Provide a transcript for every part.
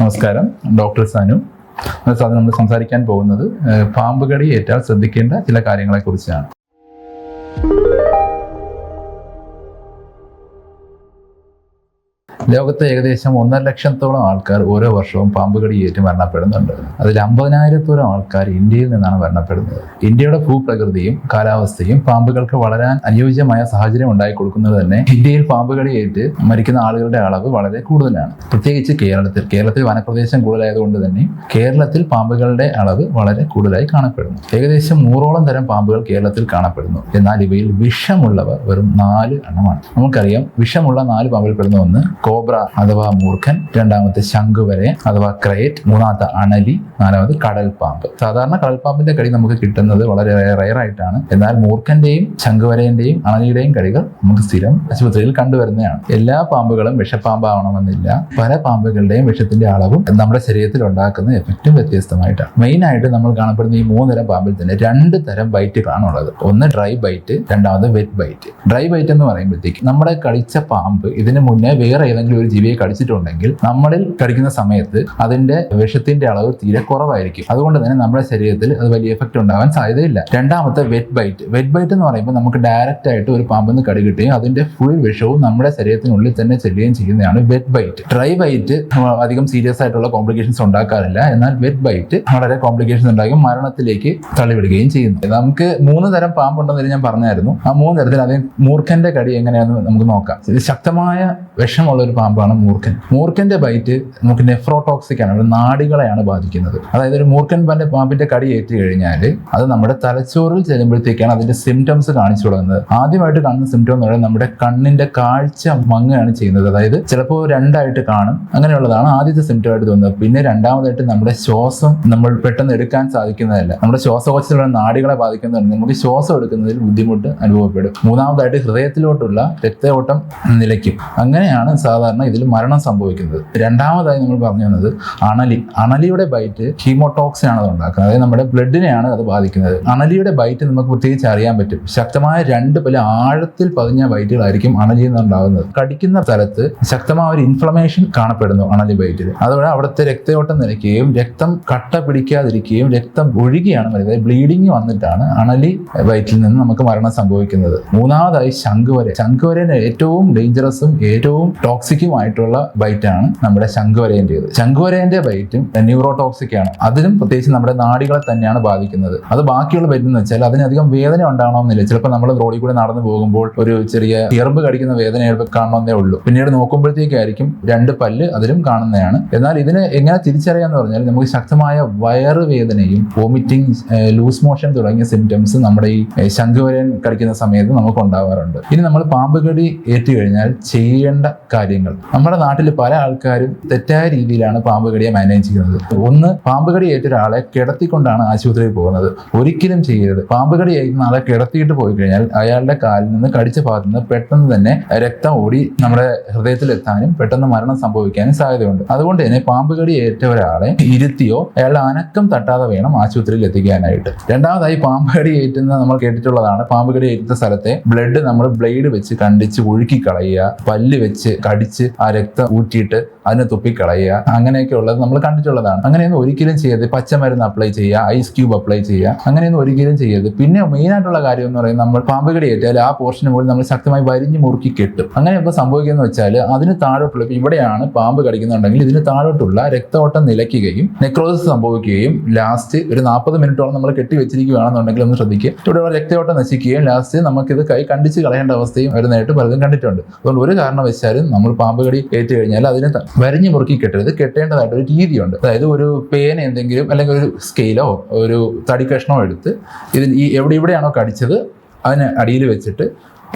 നമസ്കാരം. ഡോക്ടർ സാനു. സാധനം നമ്മൾ സംസാരിക്കാൻ പോകുന്നത് പാമ്പുകടി പാമ്പ് കടി ഏറ്റാൽ ശ്രദ്ധിക്കേണ്ട ചില കാര്യങ്ങളെ ലോകത്ത് ഏകദേശം ഒന്നര ലക്ഷത്തോളം ആൾക്കാർ ഓരോ വർഷവും പാമ്പ് കടിയേറ്റ് മരണപ്പെടുന്നുണ്ട്. അതിൽ അമ്പതിനായിരത്തോളം ആൾക്കാർ ഇന്ത്യയിൽ നിന്നാണ് മരണപ്പെടുന്നത്. ഇന്ത്യയുടെ ഭൂപ്രകൃതിയും കാലാവസ്ഥയും പാമ്പുകൾക്ക് വളരാൻ അനുയോജ്യമായ സാഹചര്യം ഉണ്ടായി കൊടുക്കുന്നത് തന്നെ ഇന്ത്യയിൽ പാമ്പ് കടിയേറ്റ് മരിക്കുന്ന ആളുകളുടെ അളവ് വളരെ കൂടുതലാണ്. പ്രത്യേകിച്ച് കേരളത്തിൽ കേരളത്തിൽ വനപ്രദേശം കൂടുതലായതുകൊണ്ട് തന്നെ കേരളത്തിൽ പാമ്പുകളുടെ അളവ് വളരെ കൂടുതലായി കാണപ്പെടുന്നു. ഏകദേശം നൂറോളം തരം പാമ്പുകൾ കേരളത്തിൽ കാണപ്പെടുന്നു. എന്നാൽ ഇവയിൽ വിഷമുള്ളവ വെറും നാല് എണ്ണമാണ്. നമുക്കറിയാം വിഷമുള്ള നാല് പാമ്പുകൾ പെടുന്ന ഒന്ന് കോബ്ര അഥവാ മൂർഖൻ രണ്ടാമത്തെ ശംഖുവരെ അഥവാ ക്രേറ്റ് മൂന്നാമത്തെ അണലി നാലാമത് കടൽപാമ്പ് സാധാരണ കടൽപാമ്പിന്റെ കടി നമുക്ക് കിട്ടുന്നത് വളരെ റയർ ആയിട്ടാണ്. എന്നാൽ മൂർഖന്റെയും ശംഖുവരേന്റെയും അണലിയുടെയും കടികൾ നമുക്ക് സ്ഥിരം ആശുപത്രിയിൽ കണ്ടുവരുന്നതാണ്. എല്ലാ പാമ്പുകളും വിഷപ്പാമ്പാവണമെന്നില്ല. പല പാമ്പുകളുടെയും വിഷത്തിന്റെ അളവും നമ്മുടെ ശരീരത്തിൽ ഉണ്ടാക്കുന്ന എഫക്റ്റും വ്യത്യസ്തമായിട്ടാണ്. മെയിൻ ആയിട്ട് നമ്മൾ കാണപ്പെടുന്ന ഈ മൂന്ന് തരം പാമ്പിൽ തന്നെ രണ്ട് തരം ബൈറ്റുകളാണ് ഉള്ളത് ഒന്ന് ഡ്രൈ ബൈറ്റ് രണ്ടാമത് വെറ്റ് ബൈറ്റ് ഡ്രൈ ബൈറ്റ് എന്ന് പറയുമ്പോഴത്തേക്ക് നമ്മുടെ കടിച്ച പാമ്പ് ഇതിന് മുന്നേ വേറെ ഏതെങ്കിലും ഒരു ജീവിയെ കടിച്ചിട്ടുണ്ടെങ്കിൽ നമ്മളിൽ കടിക്കുന്ന സമയത്ത് അതിന്റെ വിഷത്തിന്റെ അളവ് തീരെ കുറവായിരിക്കും. അതുകൊണ്ട് തന്നെ നമ്മുടെ ശരീരത്തിൽ അത് വലിയ എഫക്റ്റ് ഉണ്ടാവാൻ സാധ്യതയില്ല. രണ്ടാമത്തെ വെറ്റ് ബൈറ്റ് വെറ്റ് ബൈറ്റ് എന്ന് പറയുമ്പോൾ നമുക്ക് ഡയറക്റ്റ് ആയിട്ട് ഒരു പാമ്പിന്ന് കടി കിട്ടുകയും അതിന്റെ ഫുൾ വിഷവും നമ്മുടെ ശരീരത്തിനുള്ളിൽ തന്നെ ചെല്ലുകയും ചെയ്യുന്നതാണ് വെറ്റ് ബൈറ്റ് ഡ്രൈ ബൈറ്റ് അധികം സീരിയസ് ആയിട്ടുള്ള കോംപ്ലിക്കേഷൻസ് ഉണ്ടാക്കാറില്ല. എന്നാൽ വെറ്റ് ബൈറ്റ് വളരെ കോംപ്ലിക്കേഷൻസ് ഉണ്ടാകും മരണത്തിലേക്ക് തള്ളിവിടുകയും ചെയ്യുന്നു. നമുക്ക് മൂന്ന് തരം പാമ്പുണ്ടെന്ന് ഞാൻ പറഞ്ഞായിരുന്നു. ആ മൂന്ന് തരത്തിൽ അതിന് മൂർഖന്റെ കടി എങ്ങനെയാണെന്ന് നമുക്ക് നോക്കാം. ശക്തമായ വിഷമുള്ള ഒരു പാമ്പാണ് മൂർഖൻ. മൂർഖന്റെ ബൈറ്റ് നമുക്ക് നെഫ്രോടോക്സിക് ആണ് ഒരു നാടികളെയാണ് ബാധിക്കുന്നത്. അതായത് ഒരു മൂർഖൻ പന്റെ പാമ്പിന്റെ കടി ഏറ്റു കഴിഞ്ഞാൽ അത് നമ്മുടെ തലച്ചോറിൽ ചെല്ലുമ്പോഴത്തേക്കാണ് അതിന്റെ സിംറ്റംസ് കാണിച്ചു തുടങ്ങുന്നത്. ആദ്യമായിട്ട് കാണുന്ന സിംറ്റം എന്ന് പറയുന്നത് നമ്മുടെ കണ്ണിന്റെ കാഴ്ച മങ്ങുകയാണ് ചെയ്യുന്നത്. അതായത് ചിലപ്പോൾ രണ്ടായിട്ട് കാണും അങ്ങനെയുള്ളതാണ് ആദ്യത്തെ സിംറ്റം ആയിട്ട് തോന്നുന്നത്. പിന്നെ രണ്ടാമതായിട്ട് നമ്മുടെ ശ്വാസം നമ്മൾ പെട്ടെന്ന് എടുക്കാൻ സാധിക്കുന്നതല്ല. നമ്മുടെ ശ്വാസകോശത്തിലുള്ള നാടികളെ ബാധിക്കുന്നതാണ്. നമുക്ക് ശ്വാസം എടുക്കുന്നതിൽ ബുദ്ധിമുട്ട് അനുഭവപ്പെടും. മൂന്നാമതായിട്ട് ഹൃദയത്തിലോട്ടുള്ള രക്തയോട്ടം നിലയ്ക്കും. അങ്ങനെയാണ് സാധാരണ ഇതിൽ മരണം സംഭവിക്കുന്നത്. രണ്ടാമതായി നമ്മൾ പറഞ്ഞു വന്നത് അണലി. അണലിയുടെ ബൈറ്റ് ഹീമോടോക്സിൻ ആണ് അത് ഉണ്ടാക്കുന്നത് അതായത് നമ്മുടെ ബ്ലഡിനെയാണ് അത് ബാധിക്കുന്നത്. അണലിയുടെ ബൈറ്റ് നമുക്ക് പ്രത്യേകിച്ച് അറിയാൻ പറ്റും. ശക്തമായ രണ്ട് പല ആഴത്തിൽ പതിഞ്ഞ ബൈറ്റുകളായിരിക്കും അണലിയിൽ നിന്നുണ്ടാകുന്നത്. കടിക്കുന്ന സ്ഥലത്ത് ശക്തമായ ഒരു ഇൻഫ്ലമേഷൻ കാണപ്പെടുന്നു അണലി ബൈറ്റിൽ അതുപോലെ അവിടുത്തെ രക്തയോട്ടം നിലയ്ക്കുകയും രക്തം കട്ട പിടിക്കാതിരിക്കുകയും രക്തം ഒഴുകിയാണ് വരുന്നത്. ബ്ലീഡിങ് വന്നിട്ടാണ് അണലി ബൈറ്റിൽ നിന്ന് നമുക്ക് മരണം സംഭവിക്കുന്നത്. മൂന്നാമതായി ശംഖുവര. ശംഖുവരന് ഏറ്റവും ഡേഞ്ചറസും ഏറ്റവും ടോക്സിക്കുമായിട്ടുള്ള ബൈറ്റാണ് നമ്മുടെ ശംഖുവരേന്റെത്. ശംഖുവരേന്റെ ബൈറ്റും ന്യൂറോടോക്സിക് ആണ്. അതിലും പ്രത്യേകിച്ച് നമ്മുടെ നാടികളെ തന്നെയാണ് ബാധിക്കുന്നത്. അത് ബാക്കിയുള്ള ബൈറ്റ് എന്ന് വെച്ചാൽ അതിനധികം വേദന ഉണ്ടാവണമെന്നില്ല ചിലപ്പോൾ നമ്മൾ റോഡിൽ കൂടെ നടന്നു പോകുമ്പോൾ ഒരു ചെറിയ എറുമ്പ് കടിക്കുന്ന വേദന കാണണമെന്നേ ഉള്ളൂ. പിന്നീട് നോക്കുമ്പോഴത്തേക്കായിരിക്കും രണ്ട് പല്ല് അതിലും കാണുന്നതാണ്. എന്നാൽ ഇതിനെ എങ്ങനെ തിരിച്ചറിയാന്ന് പറഞ്ഞാൽ നമുക്ക് ശക്തമായ വയറ് വേദനയും വോമിറ്റിംഗ് ലൂസ് മോഷൻ തുടങ്ങിയ സിംറ്റംസ് നമ്മുടെ ഈ ശംഖുവരൻ കടിക്കുന്ന സമയത്ത് നമുക്ക് ഉണ്ടാവാറുണ്ട്. ഇനി നമ്മൾ പാമ്പ് കടി ഏറ്റു കഴിഞ്ഞാൽ ചെയ്യേണ്ട കാര്യങ്ങൾ. നമ്മുടെ നാട്ടിൽ പല ആൾക്കാരും തെറ്റായ രീതിയിലാണ് പാമ്പ് കടിയെ മാനേജ് ചെയ്യുന്നത്. ഒന്ന് പാമ്പ് കടി ഏറ്റ ഒരാളെ കിടത്തിക്കൊണ്ടാണ് ആശുപത്രിയിൽ പോകുന്നത്. ഒരിക്കലും ചെയ്യരുത്. പാമ്പ് കടി ഏൽക്കുന്ന ആളെ കിടത്തിയിട്ട് പോയി കഴിഞ്ഞാൽ അയാളുടെ കാലിൽ നിന്ന് കടിച്ച ഭാഗത്ത് നിന്ന് പെട്ടെന്ന് തന്നെ രക്തം ഓടി നമ്മുടെ ഹൃദയത്തിൽ എത്താനും പെട്ടെന്ന് മരണം സംഭവിക്കാനും സാധ്യതയുണ്ട്. അതുകൊണ്ട് തന്നെ പാമ്പ് കടി ഏറ്റ ഒരാളെ ഇരുത്തിയോ അയാളുടെ അനക്കം തട്ടാതെ വേണം ആശുപത്രിയിൽ എത്തിക്കാനായിട്ട്. രണ്ടാമതായി പാമ്പ് കടി ഏറ്റുന്ന നമ്മൾ കേട്ടിട്ടുള്ളതാണ്. പാമ്പ് കടി ഏറ്റുന്ന സ്ഥലത്തെ ബ്ലഡ് നമ്മൾ ബ്ലേഡ് വെച്ച് കണ്ടിച്ച് ഒഴുക്കി കളയുക പല്ല് വെച്ച് കടിച്ച് ആ രക്തം ഊറ്റിയിട്ട് അതിനെ തുപ്പിക്കളയുക. അങ്ങനെയൊക്കെ ഉള്ളത് നമ്മൾ കണ്ടിട്ടുള്ളതാണ്. അങ്ങനെയൊന്നും ഒരിക്കലും ചെയ്യരുത് പച്ചമരുന്ന് അപ്ലൈ ചെയ്യുക ഐസ് ക്യൂബ് അപ്ലൈ ചെയ്യുക അങ്ങനെയൊന്നും ഒരിക്കലും ചെയ്യരുത്. പിന്നെ മെയിൻ ആയിട്ടുള്ള കാര്യം എന്ന് പറയുന്നത് നമ്മൾ പാമ്പ് ഏറ്റാൽ ആ പോർഷന് മുകളിൽ നമ്മൾ ശക്തമായി വരിഞ്ഞ് മുറുക്കി കെട്ടും. അങ്ങനെ ഇപ്പോൾ സംഭവിക്കുന്നത് വെച്ചാൽ അതിന് താഴോട്ടുള്ള ഇവിടെയാണ് പാമ്പ് കടിക്കുന്നുണ്ടെങ്കിൽ ഇതിന് താഴോട്ടുള്ള രക്തഓട്ടം നിലയ്ക്കുകയും നെക്രോസിസ് സംഭവിക്കുകയും ലാസ്റ്റ് ഒരു നാൽപ്പത് മിനിറ്റോളം നമ്മൾ കെട്ടി വെച്ചിരിക്കുകയാണെന്നുണ്ടെങ്കിൽ ഒന്ന് ശ്രദ്ധിക്കുക. ഇവിടെയുള്ള രക്തയോട്ടം നശിക്കുകയും ലാസ്റ്റ് നമുക്കിത് കൈ കണ്ടിച്ച് കളയേണ്ട അവസ്ഥയും വരുന്നതായിട്ട് പലതും കണ്ടിട്ടുണ്ട്. അതുകൊണ്ട് ഒരു കാരണവശാലും നമ്മൾ പാമ്പ് കടി ഏറ്റു കഴിഞ്ഞാൽ അതിനെ വരിഞ്ഞ് മുറുക്കി കെട്ടരുത്. കെട്ടേണ്ടതായിട്ട് ഒരു രീതിയുണ്ട്. അതായത് ഒരു പേന എന്തെങ്കിലും അല്ലെങ്കിൽ ഒരു സ്കെയിലോ ഒരു തടി കഷ്ണമോ എടുത്ത് ഇതിൽ ഈ എവിടെ ഇവിടെയാണോ കടിച്ചത് അതിന് അടിയിൽ വെച്ചിട്ട്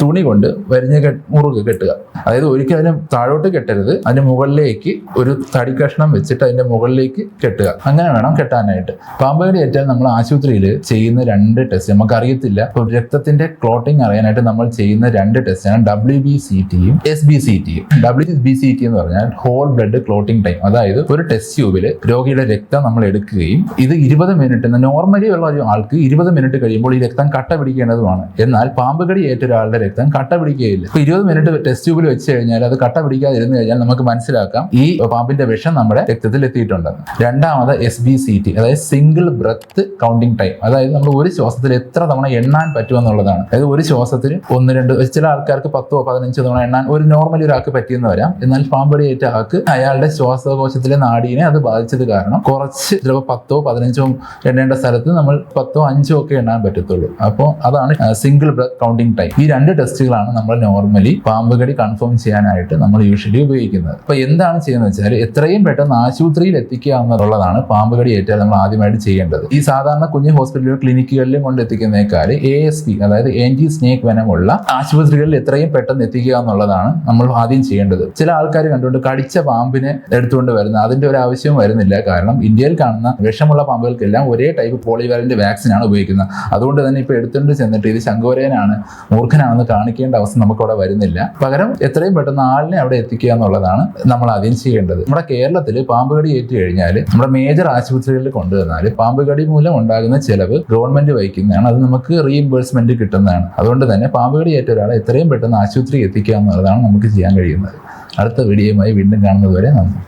തുണി കൊണ്ട് വരിഞ്ഞ് കെ- മുറുകെ കെട്ടുക. അതായത് ഒരിക്കലും അതിന് താഴോട്ട് കെട്ടരുത്. അതിന് മുകളിലേക്ക് ഒരു തടി കഷ്ണം വെച്ചിട്ട് അതിന്റെ മുകളിലേക്ക് കെട്ടുക. അങ്ങനെ വേണം കെട്ടാനായിട്ട്. പാമ്പുകടി ഏറ്റാൽ നമ്മൾ ആശുപത്രിയിൽ ചെയ്യുന്ന രണ്ട് ടെസ്റ്റ് നമുക്ക് അറിയത്തില്ല രക്തത്തിന്റെ ക്ലോട്ടിംഗ് അറിയാനായിട്ട് നമ്മൾ ചെയ്യുന്ന രണ്ട് ടെസ്റ്റാണ് ഡബ്ല്യു ബി സി ടിയും എസ് ബി സി ടിയും ഡബ്ല്യു ബി സി ടി എന്ന് പറഞ്ഞാൽ ഹോൾ ബ്ലഡ് ക്ലോട്ടിംഗ് ടൈം അതായത് ഒരു ടെസ്റ്റ് ട്യൂബിൽ രോഗിയുടെ രക്തം നമ്മൾ എടുക്കുകയും ഇത് ഇരുപത് മിനിറ്റ് നോർമലി ഉള്ള ഒരു ആൾക്ക് ഇരുപത് മിനിറ്റ് കഴിയുമ്പോൾ ഈ രക്തം കട്ട പിടിക്കേണ്ടതുമാണ്. എന്നാൽ പാമ്പുകടി ഏറ്റൊരാളുടെ രക്തം കട്ട പിടിക്കുകയില്ല. ഇപ്പൊ ഇരുപത് മിനിറ്റ് ടെസ്റ്റ് ട്യൂബിൽ വെച്ച് കഴിഞ്ഞാൽ അത് കട്ട പിടിക്കാതിരുന്നു കഴിഞ്ഞാൽ നമുക്ക് മനസ്സിലാക്കാം ഈ പാമ്പിന്റെ വിഷം നമ്മുടെ രക്തത്തിൽ എത്തിയിട്ടുണ്ടെന്ന്. രണ്ടാമത് എസ് ബി സി ടി അതായത് സിംഗിൾ ബ്രത്ത് കൗണ്ടിങ് ടൈം അതായത് നമ്മൾ ഒരു ശ്വാസത്തിൽ എത്ര തവണ എണ്ണാൻ പറ്റുമെന്നുള്ളതാണ്. അതായത് ഒരു ശ്വാസത്തിൽ ഒന്ന് രണ്ട് ചില ആൾക്കാർക്ക് പത്തോ പതിനഞ്ചോ തവണ എണ്ണാൻ ഒരു നോർമലി ഒരാൾക്ക് പറ്റിയെന്ന് വരാം. എന്നാൽ പാമ്പടിയേറ്റ ആൾക്ക് അയാളുടെ ശ്വാസകോശത്തിലെ നാടീനെ അത് ബാധിച്ചത് കാരണം കുറച്ച് ചിലപ്പോൾ പത്തോ പതിനഞ്ചോ എണ്ണേണ്ട സ്ഥലത്ത് നമ്മൾ പത്തോ അഞ്ചോ ഒക്കെ എണ്ണാൻ പറ്റത്തുള്ളൂ. അപ്പോൾ അതാണ് സിംഗിൾ ബ്രത്ത് കൗണ്ടിങ് ടൈം ഈ രണ്ട് ടെസ്റ്റുകളാണ് നമ്മൾ നോർമലി പാമ്പ് കടി കൺഫേം ചെയ്യാനായിട്ട് നമ്മൾ യൂഷ്വലി ഉപയോഗിക്കുന്നത്. അപ്പോൾ എന്താണ് ചെയ്യുന്നത് വെച്ചാൽ എത്രയും പെട്ടെന്ന് ആശുപത്രിയിൽ എത്തിക്കുക എന്നുള്ളതാണ് പാമ്പ് കടി ഏറ്റാൽ നമ്മൾ ആദ്യമായിട്ട് ചെയ്യേണ്ടത്. ഈ സാധാരണ കുഞ്ഞു ഹോസ്പിറ്റലുകൾ ക്ലിനിക്കുകളിലും കൊണ്ട് എത്തിക്കുന്നേക്കാൾ എ എസ് പി അതായത് ആന്റി സ്നേക്ക് വനമുള്ള ആശുപത്രികളിൽ എത്രയും പെട്ടെന്ന് എത്തിക്കുക എന്നുള്ളതാണ് നമ്മൾ ആദ്യം ചെയ്യേണ്ടത്. ചില ആൾക്കാർ കണ്ടുകൊണ്ട് കടിച്ച പാമ്പിനെ എടുത്തുകൊണ്ട് വരുന്ന അതിന്റെ ഒരു ആവശ്യവും വരുന്നില്ല. കാരണം ഇന്ത്യയിൽ കാണുന്ന വിഷമുള്ള പാമ്പുകൾക്കെല്ലാം ഒരേ ടൈപ്പ് പോളിവാലിന്റെ വാക്സിൻ ആണ് ഉപയോഗിക്കുന്നത്. അതുകൊണ്ട് തന്നെ ഇപ്പോൾ എടുത്തുകൊണ്ട് ചെന്നിട്ട് ഇത് ശങ്കോരേനാണ് മൂർഖനാണെന്ന് കാണിക്കേണ്ട അവസ്ഥ നമുക്കവിടെ വരുന്നില്ല. പകരം എത്രയും പെട്ടെന്ന് ആളിനെ അവിടെ എത്തിക്കുക എന്നുള്ളതാണ് നമ്മൾ ആദ്യം ചെയ്യേണ്ടത്. നമ്മുടെ കേരളത്തിൽ പാമ്പ് കടി ഏറ്റു കഴിഞ്ഞാൽ നമ്മുടെ മേജർ ആശുപത്രികളിൽ കൊണ്ടുവന്നാൽ പാമ്പ് കടി മൂലം ഉണ്ടാകുന്ന ചെലവ് ഗവൺമെന്റ് വഹിക്കുന്നതാണ്. അത് നമുക്ക് റീഇംബേഴ്സ്മെന്റ് കിട്ടുന്നതാണ്. അതുകൊണ്ട് തന്നെ പാമ്പ് കടി ഏറ്റ ഒരാളെ എത്രയും പെട്ടെന്ന് ആശുപത്രി എത്തിക്കുക എന്നുള്ളതാണ് നമുക്ക് ചെയ്യാൻ കഴിയുന്നത്. അടുത്ത വീഡിയോയുമായി വീണ്ടും കാണുന്നതുവരെ നന്ദി.